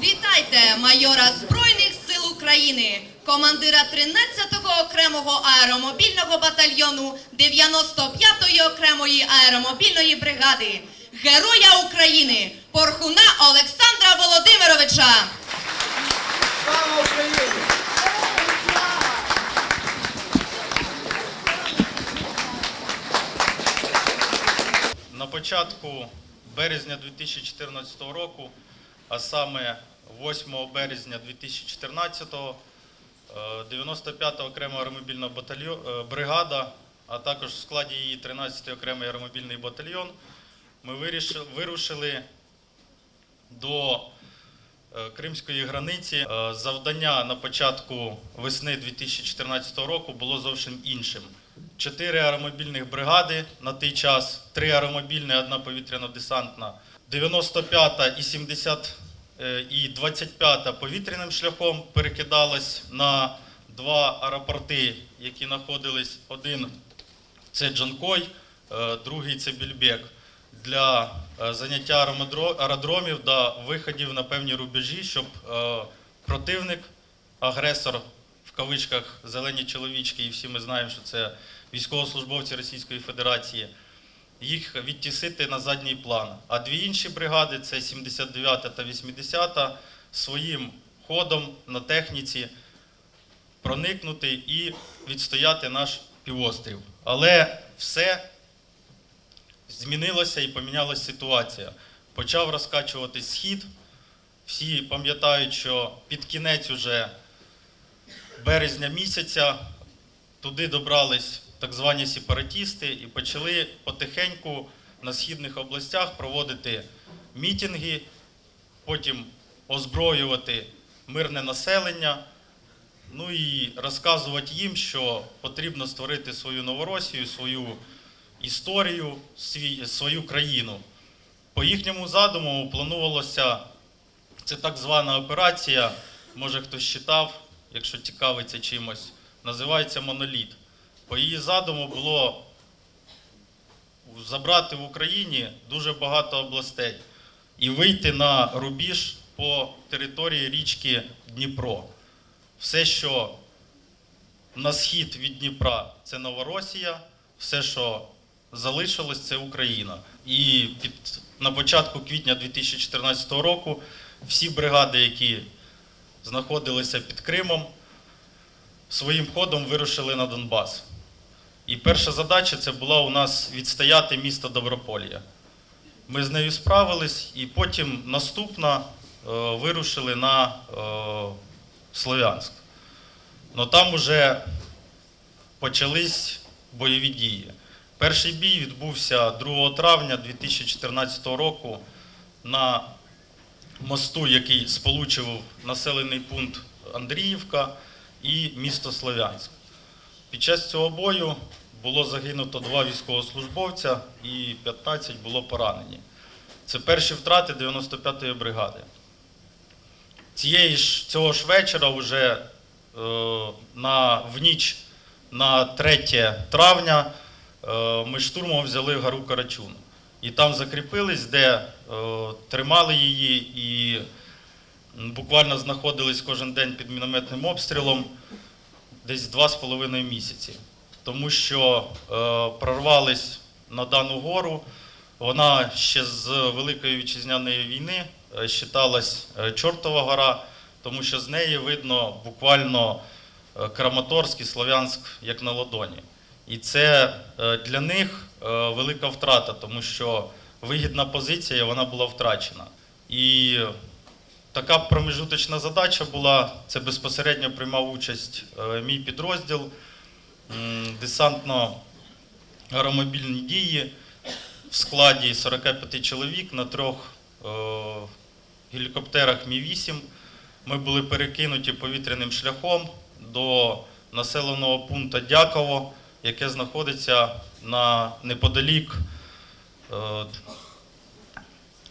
Вітайте майора Збройних сил України, командира 13-го окремого аеромобільного батальйону 95-ї окремої аеромобільної бригади, Героя України, Порхуна Олександра Володимировича. Слава Україні! На початку березня 2014 року, а саме 8 березня 2014 95-та окрема аеромобільна е, бригада, а також в складі її 13-й окремий аеромобільний батальйон, ми вирушили до е, Кримської границі. Е, Завдання на початку весни 2014 року було зовсім іншим. Чотири аеромобільних бригади на той час, три аеромобільні, одна повітряно-десантна, 95-та і 70 е, і 25-та повітряним шляхом перекидалась на два аеропорти, які знаходились. Один це Джанкой, е, другий це Більбек. Для е, заняття аеродромів та виходів на певні рубежі, щоб е, противник, агресор в кавичках зелені чоловічки, і всі ми знаємо, що це військовослужбовці Російської Федерації, їх відтісити на задній план. А дві інші бригади це 79 та та 80 своїм ходом на техніці проникнути і відстояти наш півострів. Але все змінилося і помінялася ситуація. Почав розкачуватись схід. Всі пам'ятають, що під кінець уже березня місяця туди добрались так звані сепаратісти і почали потихеньку на східних областях проводити мітинги, потім озброювати мирне населення, ну і розказувати їм, що потрібно створити свою Новоросію, свою історію, свою країну. По їхньому задуму планувалося, це так звана операція, може хтось читав, якщо цікавиться чимось, називається Моноліт. По її задуму було забрати в Україні дуже багато областей і вийти на рубіж по території річки Дніпро. Все, що на схід від Дніпра, це Новоросія, все, що залишилось, це Україна. І під, на початку квітня 2014 року всі бригади, які знаходилися під Кримом, своїм ходом вирушили на Донбас. І перша задача це була у нас відстояти місто Доброполья. Ми з нею справились, і потім наступна е, вирушили на е, Слов'янськ. Но там уже почались бойові дії. Перший бій відбувся 2 травня 2014 року на мосту, який сполучував населений пункт Андріївка і місто Слов'янськ. Під час цього бою було загинуто два військовослужбовця і 15 було поранені. Це перші втрати 95-ї бригади. Цієї ж, цього ж вечора, вже е, на, в ніч на 3 травня, е, ми штурмом взяли гору Карачун. І там закріпились, де е, тримали її і буквально знаходились кожен день під мінометним обстрілом десь два з половиною місяці. Тому що е, прорвались на дану гору. Вона ще з Великої вітчизняної війни е, считалась е, Чортова гора, тому що з неї видно буквально е, Краматорськ і Слов'янськ як на ладоні. І це е, для них е, велика втрата, тому що вигідна позиція вона була втрачена. І така промежуточна задача була: це безпосередньо приймав участь е, мій підрозділ, десантно-аеромобільні дії в складі 45 чоловік на трьох е, гелікоптерах Мі-8. Ми були перекинуті повітряним шляхом до населеного пункту Дяково, яке знаходиться на неподалік е,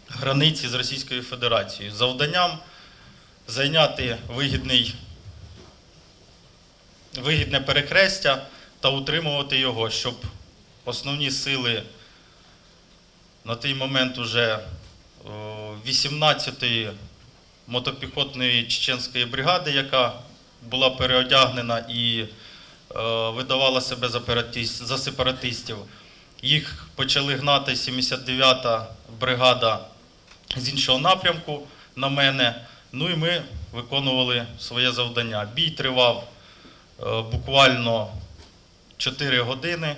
границі з Російською Федерацією. Завданням зайняти вигідний, вигідне перехрестя та утримувати його, щоб основні сили на той момент уже 18-ї мотопіхотної чеченської бригади, яка була переодягнена і е, видавала себе за, сепаратистів. Їх почали гнати 79-та бригада з іншого напрямку на мене. Ну і ми виконували своє завдання. Бій тривав е, буквально 4 години.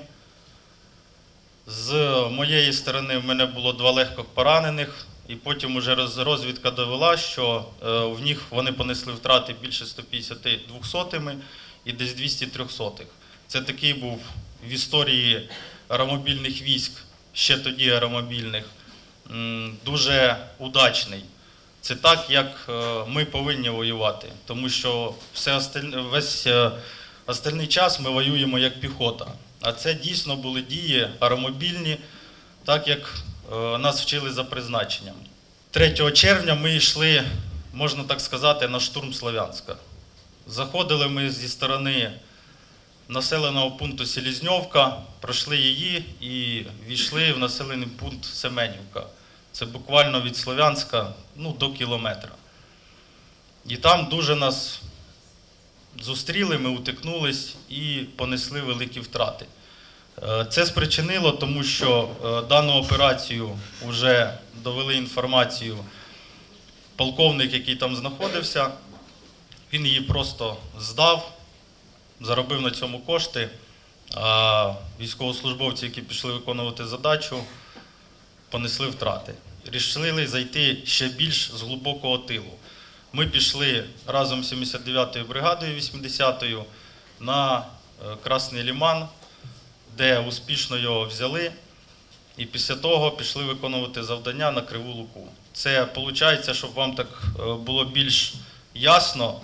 З моєї сторони в мене було два легко поранених, і потім уже розвідка довела, що е, в них вони понесли втрати більше 150 двохсотими і десь 200 трьохсотих. Це такий був в історії аеромобільних військ, ще тоді аеромобільних, дуже удачний. Це так, як е, ми повинні воювати, тому що все осталь- весь е, остальний час ми воюємо як піхота. А це дійсно були дії аеромобільні, так як е, нас вчили за призначенням. 3 червня ми йшли, можна так сказати, на штурм Слов'янська. Заходили ми зі сторони населеного пункту Селізньовка, пройшли її і війшли в населений пункт Семенівка. Це буквально від Слов'янська ну, до кілометра. І там дуже нас зустріли, ми утикнулись і понесли великі втрати. Е, Це спричинило, тому що е, дану операцію вже довели інформацію полковник, який там знаходився. Він її просто здав, заробив на цьому кошти. А військовослужбовці, які пішли виконувати задачу, понесли втрати. Рішили зайти ще більш з глибокого тилу. Ми пішли разом з 79-ю бригадою 80-ю на е, Красний Ліман, де успішно його взяли. І після того пішли виконувати завдання на Криву Луку. Це виходить, щоб вам так е, було більш ясно.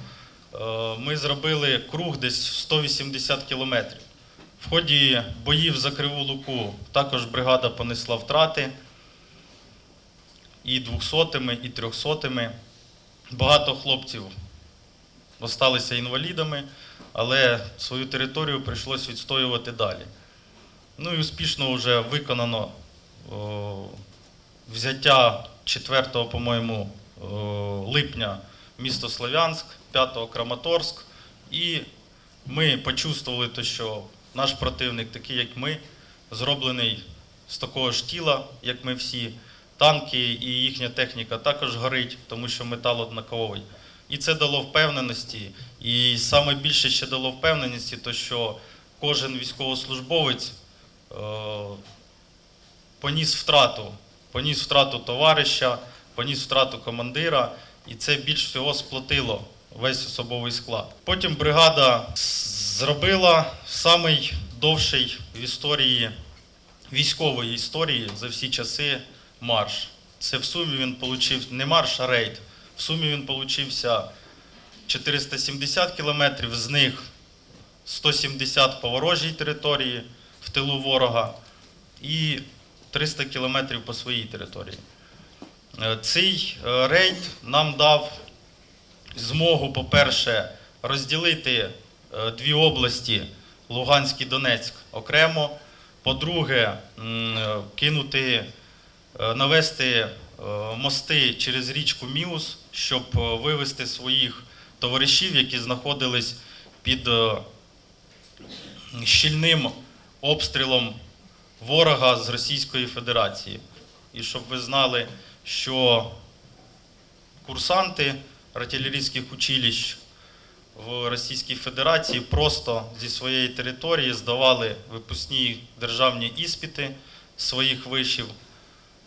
е, Ми зробили круг десь в 180 кілометрів. В ході боїв за Криву Луку також бригада понесла втрати і двохсотими, і трьохсотими. Багато хлопців залишилися інвалідами, але свою територію прийшлось відстоювати далі. Ну і успішно вже виконано о, взяття 4, по-моєму, липня місто Слов'янськ, 5 Краматорськ. І ми почувствували, те, що наш противник, такий як ми, зроблений з такого ж тіла, як ми всі. Танки і їхня техніка також горить, тому що метал однаковий. І це дало впевненості. І саме більше ще дало впевненості, то що кожен військовослужбовець е, поніс втрату, поніс втрату товариша, поніс втрату командира, і це більш всього сплотило весь особовий склад. Потім бригада зробила самий довший в історії військової історії за всі часи марш. Це в сумі він отримав не марш, а рейд. В сумі він получився 470 кілометрів, з них 170 по ворожій території в тилу ворога і 300 кілометрів по своїй території. Е, Цей е, рейд нам дав змогу, по-перше, розділити е, дві області Луганськ і Донецьк окремо. По-друге, кинути, навести е, мости через річку Міус, щоб е, вивести своїх товаришів, які знаходились під е, щільним обстрілом ворога з Російської Федерації. І щоб ви знали, що курсанти артилерійських училищ в Російській Федерації просто зі своєї території здавали випускні державні іспити своїх вишів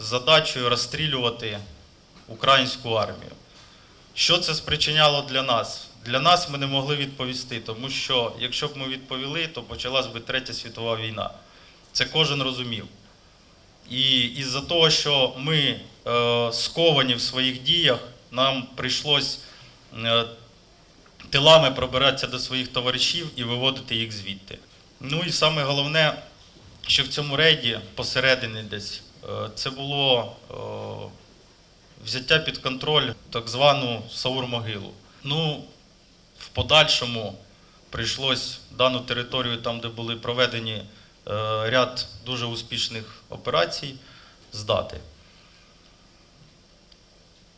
задачею розстрілювати українську армію. Що це спричиняло для нас? Для нас ми не могли відповісти, тому що якщо б ми відповіли, то почалась би Третя світова війна. Це кожен розумів. І із-за того, що ми е, сковані в своїх діях, нам прийшлось е, тилами пробиратися до своїх товаришів і виводити їх звідти. Ну і саме головне, що в цьому рейді посередині десь це було е, взяття під контроль так звану Саур-могилу. Ну, в подальшому прийшлось дану територію, там, де були проведені е, ряд дуже успішних операцій, здати.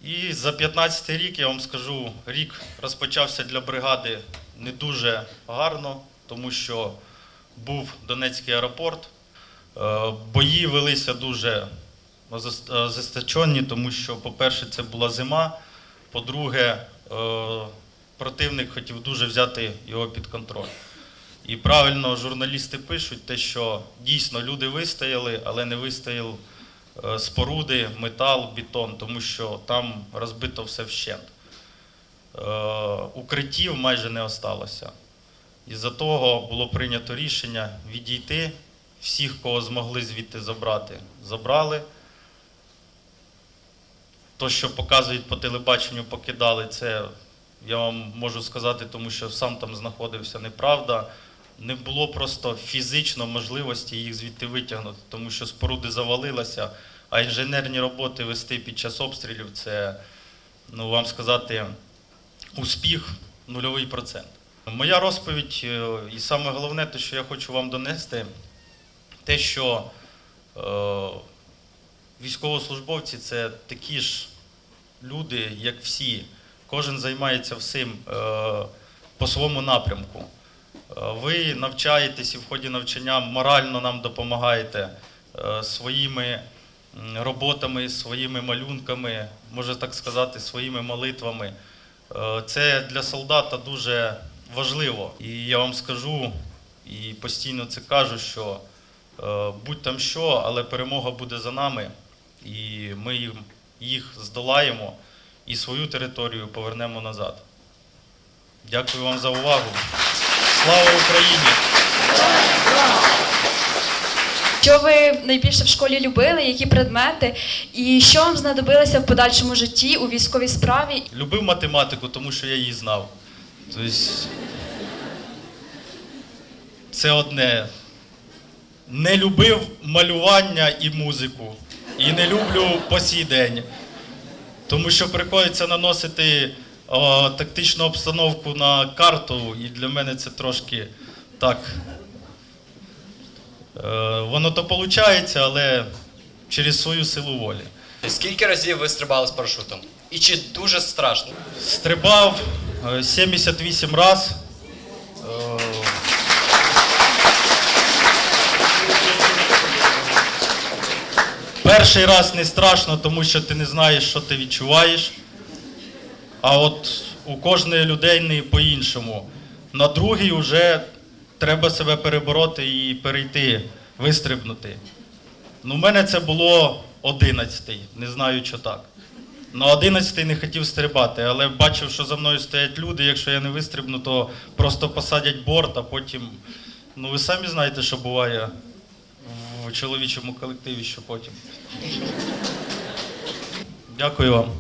І за 15 рік, я вам скажу, рік розпочався для бригади не дуже гарно, тому що був Донецький аеропорт. Е, Бої велися дуже озас- ожесточені, тому що, по-перше, це була зима. По-друге, е, противник хотів дуже взяти його під контроль. І правильно журналісти пишуть те, що дійсно люди вистояли, але не вистояли е, споруди, метал, бетон, тому що там розбито все вщент. Е, Укриттів майже не осталося. Із-за того було прийнято рішення відійти. Всіх, кого змогли звідти забрати, забрали. То, що показують по телебаченню, покидали, це я вам можу сказати, тому що сам там знаходився неправда. Не було просто фізично можливості їх звідти витягнути, тому що споруди завалилися, а інженерні роботи вести під час обстрілів це, ну вам сказати, успіх нульовий процент. Моя розповідь, е, і саме головне, те, що я хочу вам донести, те, що е, військовослужбовці це такі ж люди, як всі. Кожен займається всім е, по своєму напрямку. Е, Ви навчаєтесь і в ході навчання морально нам допомагаєте е, своїми роботами, своїми малюнками, можна так сказати, своїми молитвами. Е, Це для солдата дуже важливо. І я вам скажу, і постійно це кажу, що будь там що, але перемога буде за нами, і ми їх здолаємо і свою територію повернемо назад. Дякую вам за увагу. Слава Україні! Що ви найбільше в школі любили, які предмети, і що вам знадобилося в подальшому житті у військовій справі? Любив математику, тому що я її знав. Тобто, це одне. Не любив малювання і музику. І не люблю по сій день. Тому що приходиться наносити о, тактичну обстановку на карту, і для мене це трошки так. Е, воно то виходить, але через свою силу волі. Скільки разів ви стрибали з парашутом? І чи дуже страшно? Стрибав е, 78 раз. Е, Перший раз не страшно, тому що ти не знаєш, що ти відчуваєш. А от у кожної людини по-іншому. На другий вже треба себе перебороти і перейти, вистрибнути. Ну, у мене це було 11, не знаю, що так. На 11 не хотів стрибати, але бачив, що за мною стоять люди. Якщо я не вистрибну, то просто посадять борт, а потім. Ну, ви самі знаєте, що буває чоловічому колективі, що потім. Дякую вам.